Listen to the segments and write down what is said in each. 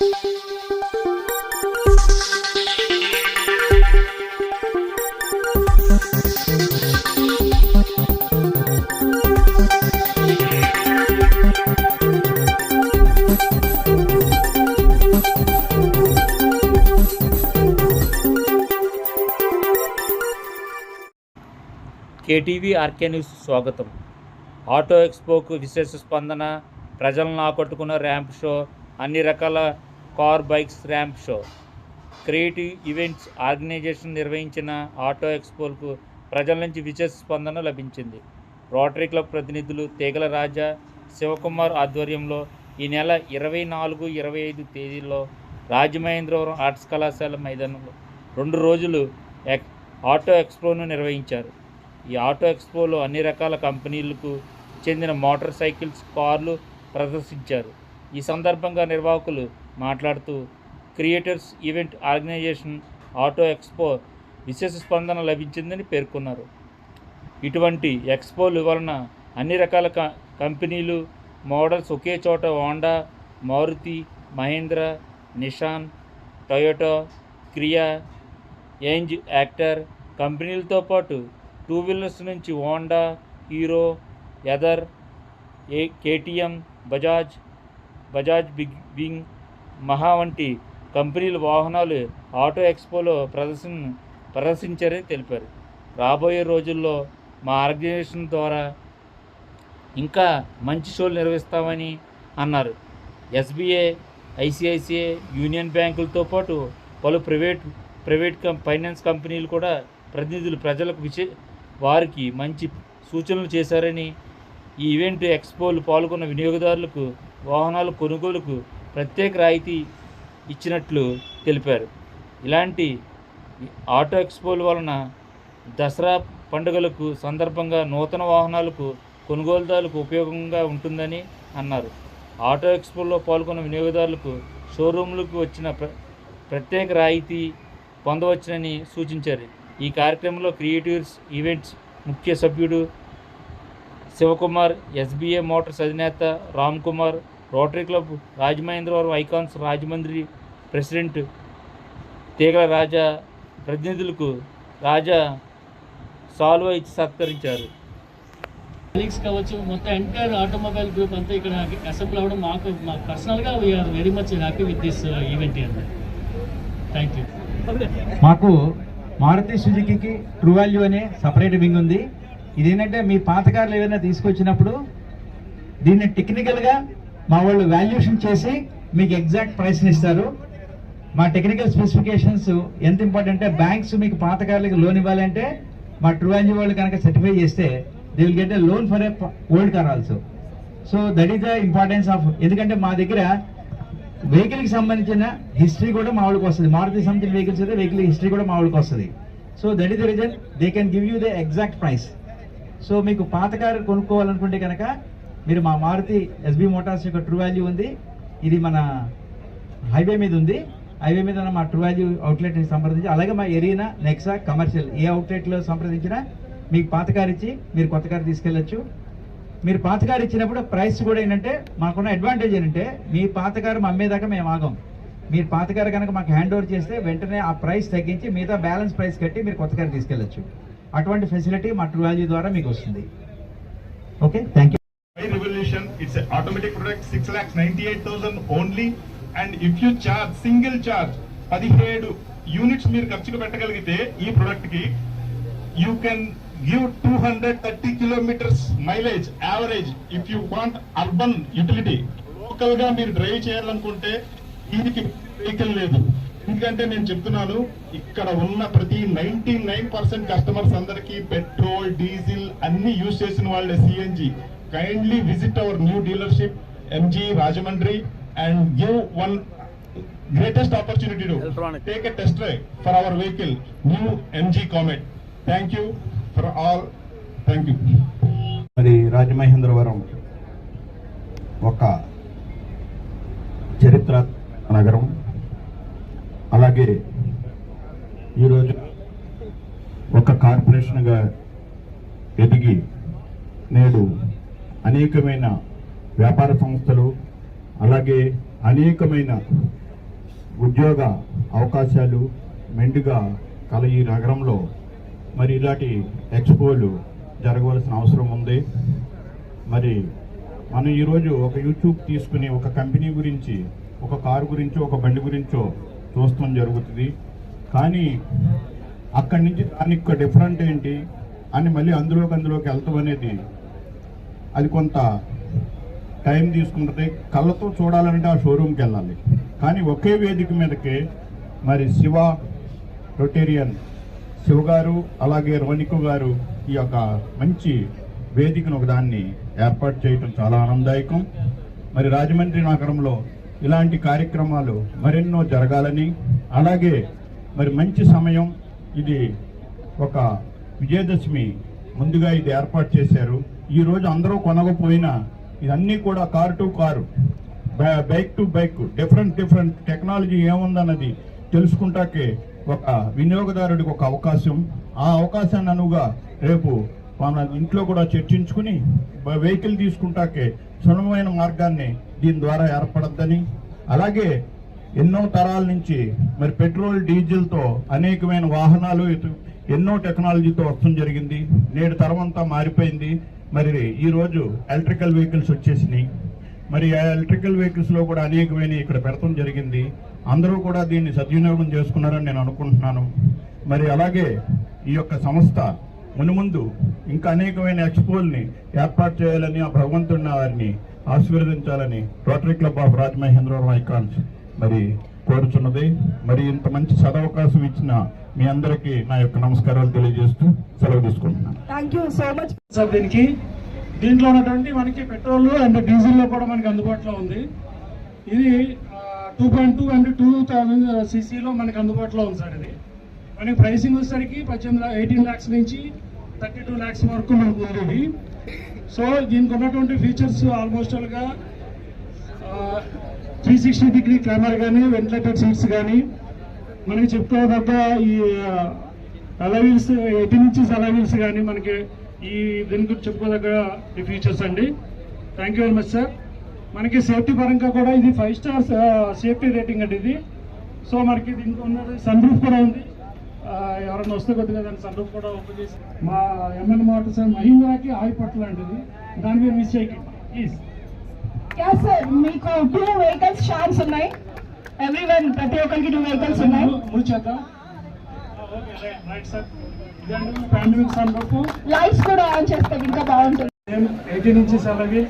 KTV RK news స్వాగతం. Auto ఎక్స్పోకు విశేష స్పందన ప్రజలను ఆకట్టుకున్న ర్యాంప్ షో అన్ని రకాల car bikes ramp show. Creative events organisation నిర్వహించిన ఆటో ఎక్స్పోకు ప్రజల నుంచి విశేష స్పందన లభించింది. రోటరీ క్లబ్ ప్రతినిధులు తీగల రాజా శివకుమార్ ఆధ్వర్యంలో ఈ నెల ఇరవై నాలుగు ఇరవై ఐదు తేదీల్లో రాజమహేంద్రవరం ఆర్ట్స్ కళాశాల మైదానంలో రెండు రోజులు ఎక్ ఆటో ఎక్స్పోను నిర్వహించారు. ఈ ఆటో ఎక్స్పోలో అన్ని రకాల కంపెనీలకు చెందిన మోటార్ సైకిల్స్ కార్లు ప్రదర్శించారు. ఈ సందర్భంగా నిర్వాహకులు మాట్లాడుతూ creators event organisation auto expo విశేష స్పందన లభించిందని పేర్కొన్నారు. ఇటువంటి ఎక్స్పోలు వలన అన్ని రకాల క- కంపెనీలు మోడల్స్ ఒకే చోట Honda Maruti Mahindra Nissan Toyota క్రియా ఏంజ్ యాక్టర్ కంపెనీలతో పాటు టూ వీలర్స్ నుంచి హోండా హీరో ఎదర్ ఏ KTM Bajaj Bajaj big wing మహా వంటి కంపెనీల వాహనాలు ఆటో ఎక్స్పోలో ప్రదర్శన ప్రదర్శించారని తెలిపారు. రాబోయే రోజుల్లో మా ఆర్గనైజేషన్ ద్వారా ఇంకా మంచి షోలు నిర్వహిస్తామని అన్నారు. ఎస్బీఐ ఐసిఐసిఐ యూనియన్ బ్యాంకులతో పాటు పలు ప్రైవేట్ ప్రైవేట్ కం ఫైనాన్స్ కంపెనీలు కూడా ప్రతినిధులు ప్రజలకు విషయ వారికి మంచి సూచనలు చేశారని ఈ ఈవెంట్ ఎక్స్పోలు పాల్గొన్న వినియోగదారులకు వాహనాల కొనుగోలుకు ప్రత్యేక రాయితీ ఇచ్చినట్లు తెలిపారు. ఇలాంటి ఆటో ఎక్స్పోల వలన దసరా పండుగలకు సందర్భంగా నూతన వాహనాలకు కొనుగోలుదారులకు ఉపయోగంగా ఉంటుందని అన్నారు. ఆటో ఎక్స్పోలో పాల్గొన్న వినియోగదారులకు షోరూంలకు వచ్చిన ప్ర ప్రత్యేక రాయితీ పొందవచ్చునని సూచించారు. ఈ కార్యక్రమంలో క్రియేటివ్స్ ఈవెంట్స్ ముఖ్య సభ్యుడు శివకుమార్ ఎస్బీఏ మోటార్స్ అధినేత Ram Kumar rotary club Rajamahendravaram icons Rajahmundry president Teegala Raja ప్రతినిధులకు రాజా సాల్వ ఇచ్చి సత్కరించారు. కొలీగ్స్ కావచ్చు మొత్తం ఎంటైర్ ఆటోమొబైల్ గ్రూప్ అంతా ఇక్కడ అసెంబ్లీ అవ్వడం మాకు మాకు పర్సనల్గా we are very much happy with this event అండి థ్యాంక్ యూ మాకు మారుతి సుజుకి ట్రూ వాల్యూ అనే సపరేట్ వింగ్ ఉంది. ఇదేంటంటే మీ పాతకారులు ఏదైనా తీసుకొచ్చినప్పుడు దీన్ని టెక్నికల్గా మా వాళ్ళు వాల్యుయేషన్ చేసి మీకు ఎగ్జాక్ట్ ప్రైస్ని ఇస్తారు. మా టెక్నికల్ స్పెసిఫికేషన్స్ ఎంత ఇంపార్టెంట్ అంటే బ్యాంక్స్ మీకు పాత కార్లకి లోన్ ఇవ్వాలంటే మా ట్రూ వాల్యూ వాళ్ళు కనుక సర్టిఫై చేస్తే they will get a loan for a old car also so that is the importance of ఎందుకంటే మా దగ్గర వెహికల్కి సంబంధించిన హిస్టరీ కూడా మా వాళ్ళకి వస్తుంది. మారుతి సంబంధించిన వెహికల్స్ అయితే వెహికల్ హిస్టరీ కూడా మా వాళ్ళకి వస్తుంది. So that is the reason they can give you the exact price so మీకు పాత కారు కొనుక్కోవాలనుకుంటే కనుక మీరు మా మారుతి ఎస్బీ మోటార్స్ యొక్క ట్రూ వాల్యూ ఉంది. ఇది మన హైవే మీద ఉంది. హైవే మీద మా ట్రూ వాల్యూ అవుట్లెట్ని సంప్రదించి అలాగే మా ఎరీనా నెక్సా కమర్షియల్ ఏ అవుట్లెట్లో సంప్రదించినా మీకు పాత కారు ఇచ్చి మీరు కొత్త కారు తీసుకెళ్ళచ్చు. మీరు పాత కారు ఇచ్చినప్పుడు ప్రైస్ కూడా ఏంటంటే మాకున్న అడ్వాంటేజ్ ఏంటంటే మీ పాత కారు మా అమ్మేదాకా మేము ఆగం. మీరు పాత కారు కనుక మాకు హ్యాండ్ ఓవర్ చేస్తే వెంటనే ఆ ప్రైస్ తగ్గించి మిగతా బ్యాలెన్స్ ప్రైస్ కట్టి మీరు కొత్త కారు తీసుకెళ్ళచ్చు. అటువంటి ఫెసిలిటీ మా ట్రూ వాల్యూ ద్వారా మీకు వస్తుంది. Okay thank you By revolution, it's an automatic product, six lakhs ninety-eight thousand only. And if you charge, single charge, పదిహేడు యూనిట్స్ మీరు ఖర్చుకు పెట్టగలిగితే ఈ ప్రొడక్ట్కి you can give two hundred thirty kilometres mileage average if you want urban utility లోకల్గా మీరు drive చేయాలనుకుంటే దీనికి vehicle లేదు. ఎందుకంటే నేను చెప్తున్నాను ఇక్కడ ఉన్న ప్రతి నైన్టీ నైన్ పర్సెంట్ కస్టమర్స్ అందరికి పెట్రోల్ డీజిల్ అన్ని యూజ్ చేసిన వాళ్ళే CNG kindly visit our new dealership MG Rajahmundry and give one greatest opportunity to take a test drive for our vehicle new MG Comet thank you for all thank you మరి రాజమహేంద్రవరం ఒక చరిత్రాత్మక నగరం. అలాగే ఈరోజు ఒక కార్పొరేషన్గా ఎదిగి నేడు అనేకమైన వ్యాపార సంస్థలు అలాగే అనేకమైన ఉద్యోగ అవకాశాలు మెండుగా కల ఈ నగరంలో. మరి ఇలాంటి ఎక్స్పోలు జరగవలసిన అవసరం ఉంది. మరి మనం ఈరోజు ఒక యూట్యూబ్ తీసుకుని ఒక కంపెనీ గురించి ఒక కారు గురించో ఒక బండి గురించో చూస్తాం జరుగుతుంది. కానీ అక్కడి నుంచి దానికి డిఫరెంట్ ఏంటి అని మళ్ళీ అందులోకి అందులోకి వెళ్తాం అనేది అది కొంత టైం తీసుకుంటుంది. కళ్ళతో చూడాలంటే ఆ షోరూమ్కి వెళ్ళాలి. కానీ ఒకే వేదిక మీదకే మరి శివ రొటేరియన్ శివ గారు అలాగే రోనికు గారు ఈ యొక్క మంచి వేదికను ఒకదాన్ని ఏర్పాటు చేయటం చాలా ఆనందదాయకం. మరి రాజమండ్రి నగరంలో ఇలాంటి కార్యక్రమాలు మరెన్నో జరగాలని అలాగే మరి మంచి సమయం ఇది ఒక విజయదశమి ముందుగా ఇది ఏర్పాటు చేశారు. ఈరోజు అందరూ కొనకపోయినా ఇదన్నీ కూడా car to car bike- bike to bike different different technology ఏముందన్నది తెలుసుకుంటాకే ఒక వినియోగదారుడికి ఒక అవకాశం. ఆ అవకాశాన్ని అనువుగా రేపు మన ఇంట్లో కూడా చర్చించుకుని వెహికల్ తీసుకుంటాకే సులభమైన మార్గాన్ని దీని ద్వారా ఏర్పడద్దని. అలాగే ఎన్నో తరాల నుంచి మరి పెట్రోల్ డీజిల్తో అనేకమైన వాహనాలు ఎన్నో టెక్నాలజీతో వస్తుంది జరిగింది. నేడు తరం అంతా మారిపోయింది. మరి ఈరోజు ఎలక్ట్రికల్ వెహికల్స్ వచ్చేసినాయి. మరి ఆ ఎలక్ట్రికల్ వెహికల్స్లో కూడా అనేకమైన ఇక్కడ పెడతాం జరిగింది. అందరూ కూడా దీన్ని సద్వినియోగం చేసుకున్నారని నేను అనుకుంటున్నాను. మరి అలాగే ఈ యొక్క సంస్థ మునుముందు ఇంకా అనేకమైన ఎక్స్పోల్ని ఏర్పాటు చేయాలని ఆ భగవంతుడిని వారిని ఆశీర్వదించాలని rotary club of Rajamahendravaram icons మరి కోరుచున్నది. మరి ఇంత మంచి సదవకాశం ఇచ్చిన మీ అందరికీ నా యొక్క నమస్కారాలు తెలియజేస్తూ సెలవు తీసుకుంటున్నాను. Thank you so much sir దీనికి దీంట్లో ఉన్నటువంటి మనకి పెట్రోల్ అండ్ డీజిల్లో కూడా మనకి అందుబాటులో ఉంది. ఇది two point two and two thousand సీసీలో మనకి అందుబాటులో ఉంది సార్ ఇది. మనకి ప్రైసింగ్ వచ్చేసరికి పద్దెనిమిది ఎయిటీన్ ల్యాక్స్ నుంచి థర్టీ టూ ల్యాక్స్ వరకు మనకు ఉంది ఇది. సో దీనికి ఉన్నటువంటి ఫీచర్స్ ఆల్మోస్ట్ ఆల్గా త్రీ సిక్స్టీ డిగ్రీ కెమెరా కానీ వెంటిలేటెడ్ సీట్స్ కానీ మనకి చెప్పుకోదగ్గ ఈ అలవీల్స్ ఎయిటీన్ ఇంచెస్ అలవీల్స్ కానీ మనకి ఈ దీని గురించి చెప్పుకోదగ్గ ఈ ఫీచర్స్ అండి. Thank you very much sir మనకి సేఫ్టీ పరంగా కూడా ఇది ఫైవ్ స్టార్ సేఫ్టీ రేటింగ్ అండి ఇది. సో మనకి దీనికి ఉన్నది సన్ రూఫ్ కూడా ఉంది. ఎవరైనా వస్తే కొద్దిగా దాని సన్ రూఫ్ కూడా ఓపెన్ చేసి. మా ఎంఎన్ మోటార్స్ మహీంద్రాకి ఆయి ఇది. దాని మీద మిస్ చేయకండి. ప్లీజ్ సార్ మీకు టూ వెహికల్స్ ఛాన్స్ ఉన్నాయి. ఎవ్రీ వన్ ప్రతి ఒక్కరికి టూ వెహికల్స్ ఉన్నాయి. మూడు చేద్దాం. Sir panoramic sunroof lights కూడా ఆన్ చేస్తే ఇంకా బాగుంటుంది. ఎయిటీన్ ఇంచెస్ అలాగే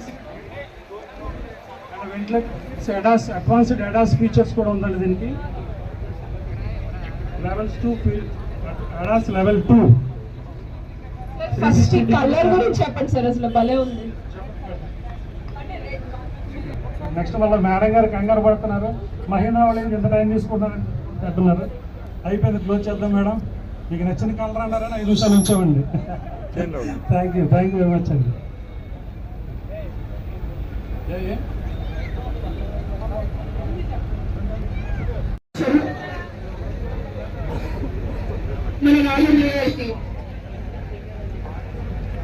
ventilated ADAS advanced ADAS features కూడా ఉందండి దీనికి. Levels two ADAS level two first colour గురించి చెప్పండి సార్ అసలు భలే ఉంది. నెక్స్ట్ వాళ్ళ మేడం గారు కంగారు పడుతున్నారు. మహీనా వాళ్ళు ఎంత టైం తీసుకుంటారు అంటున్నారు. అయిపోయింది క్లోజ్ చేద్దాం మేడం. మీకు నచ్చిన కలర్ అన్నారని ఐదు నిమిషాలు ఉంచామండి thank you thank you very much అండి. ఏ, ఏ? మన Raju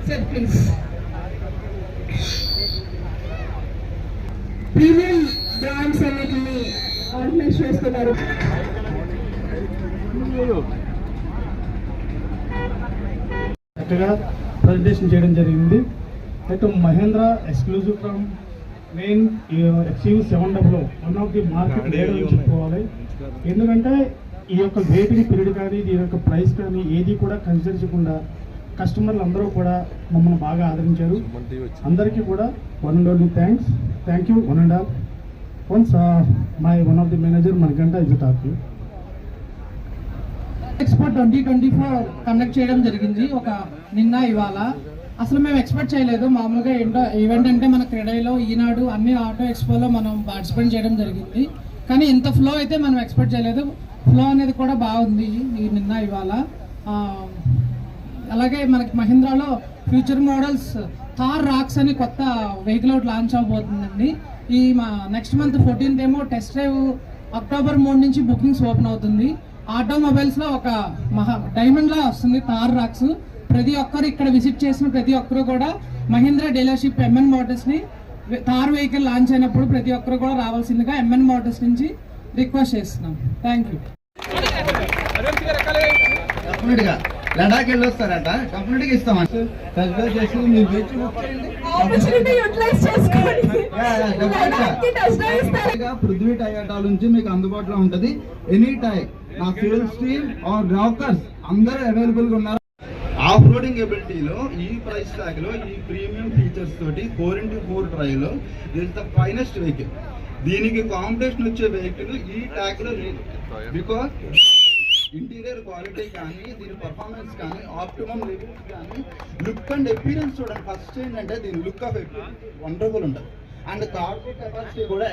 sir please premium brands అన్నిటిని ఆర్గనైజ్ చేస్తున్నారు చక్కగా ప్రజెంటేషన్ చేయడం జరిగింది. అయితే Mahindra exclusive from main XU seven W one of the market leader చెప్పుకోవాలి. ఎందుకంటే ఈ యొక్క వెయిటింగ్ పీరియడ్ కానీ దీని యొక్క ప్రైస్ కానీ ఏది కూడా కన్సిడర్ చేయకుండా కస్టమర్లు అందరూ కూడా మమ్మల్ని బాగా ఆదరించారు. అందరికీ కూడా one and only thanks thank you one and all once my one of the manager మనకంట is talk expo twenty twenty four conduct చేయడం జరిగింది. ఒక నిన్న ఇవాళ. అసలు మేము ఎక్స్పెక్ట్ చేయలేదు. మామూలుగా ఏంటో ఈవెంట్ అంటే మన క్రీడలో ఈనాడు అన్ని ఆటో ఎక్స్పోలో మనం పార్టిసిపేట్ చేయడం జరిగింది. కానీ ఇంత ఫ్లో అయితే మనం ఎక్స్పెక్ట్ చేయలేదు. ఫ్లో అనేది కూడా బాగుంది ఈ నిన్న ఇవాళ. అలాగే మనకి మహీంద్రాలో ఫ్యూచర్ మోడల్స్ థార్ రాక్స్ అని కొత్త వెహికల్ ఒకటి లాంచ్ అవబోతుందండి ఈ మా నెక్స్ట్ మంత్ ఫోర్టీన్త్ ఏమో టెస్ట్ డ్రైవ్ అక్టోబర్ మూడు నుంచి బుకింగ్స్ ఓపెన్ అవుతుంది. ఆటోమొబైల్స్లో ఒక మహా డైమండ్ లా వస్తుంది థార్ రాక్స్ ప్రతి ఒక్కరు ఇక్కడ విజిట్ చేసిన ప్రతి ఒక్కరు కూడా మహీంద్రా డీలర్షిప్ ఎంఎన్ మోటార్స్ని థార్ వెహికల్ లాంచ్ అయినప్పుడు ప్రతి ఒక్కరు కూడా రావాల్సిందిగా ఎంఎన్ మోటార్స్ నుంచి రిక్వెస్ట్ చేస్తున్నాం. థ్యాంక్ యూ కంప్లీట్గా. లడాక్ వెళ్ళొస్తారట కంప్లీట్గా ఇస్తామంట చేసి వచ్చేయండి. ఆపర్చునిటీ యూటిలైజ్ చేసుకోండి పృథ్వీ టయోటా నుంచి మీకు అందుబాటులో ఉంటది. ఎనీ టైం నా సేల్స్ టీమ్ ఆర్ బ్రోకర్స్ అందరూ అవైలబుల్గా ఉన్నారు. ఆఫ్ రోడింగ్ ఎబిలిటీలో ఈ ప్రైస్ ట్యాగ్లో ఈ ప్రీమియం ఫీచర్స్ తోటి ఫోర్ ఇంటూ ఫోర్ డ్రైవ్లో దిస్ ద ఫైనెస్ట్ వెహికల్ దీనికి కాంపిటీషన్ వచ్చే వెహికల్ ఈ ట్యాగ్లో లేదు బికాస్ ఇంటీరియర్ క్వాలిటీ కానీ దీని పర్ఫార్మెన్స్ కానీ ఆప్టిమమ్ లెవెల్స్ కానీ లుక్ అండ్ ఎపీరియన్స్ చూడండి. ఫస్ట్ ఏంటంటే దీని లుక్ ఆఫ్ వండర్ఫుల్ ఉంటుంది. అండ్ కార్గో కెపాసిటీ కూడా